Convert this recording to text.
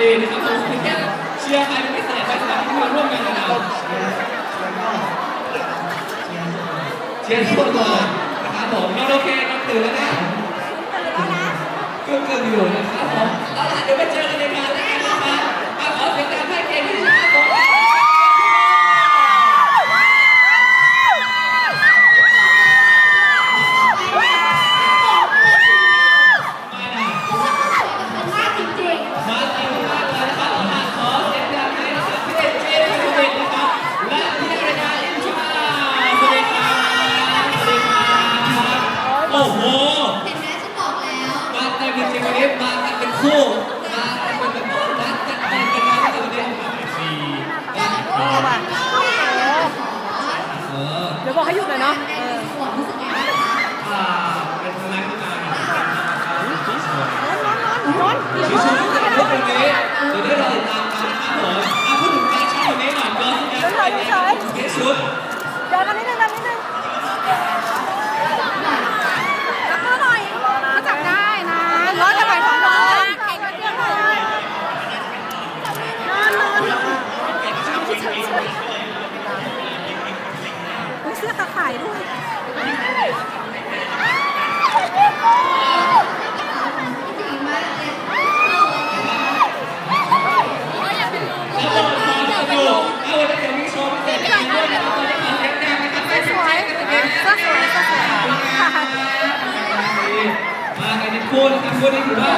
นี่สบายดีนะครับผมเชียร์ใครเป็นพิเศษไหมสำหรับที่มาร่วมงานกับเราเชียร์ทุกคนเลยนะครับผมก็โอเคกันตื่นแล้วนะก็เกินอยู่นะครับผมเอาล่ะเดี๋ยวไปเจอกันใน บอกให้หยุดหน่อยเนาะแดงสวนรู้สึกไงบ้างคะอ่าเป็นคณะกรรมการร้อนชิวๆกันทุกวันนี้เดี๋ยวได้รอติดตามกันนะครับผมอะพูดถึงการชุดวันนี้หน่อยก็ที่จะเป็นเกชุด เดินมานิดนึงเดินนิดนึงแล้วก็หน่อยก็จับได้นะร้อนจะไปสองร้อนแข่งกันเรื่องเลยนอนนอนเสื้อขาขายด้วย ดีมากเลย แล้วก็มาจะดูเอาวันนี้เดี๋ยวมีโชว์พิเศษให้ดูด้วยนะครับต อนนี้ขอเสียด้วยยกันเสื้นะอสวยสื้อสวยมากันเป็นคู่นะครับคู่นี้ถือว่าเป็นแฟชั่น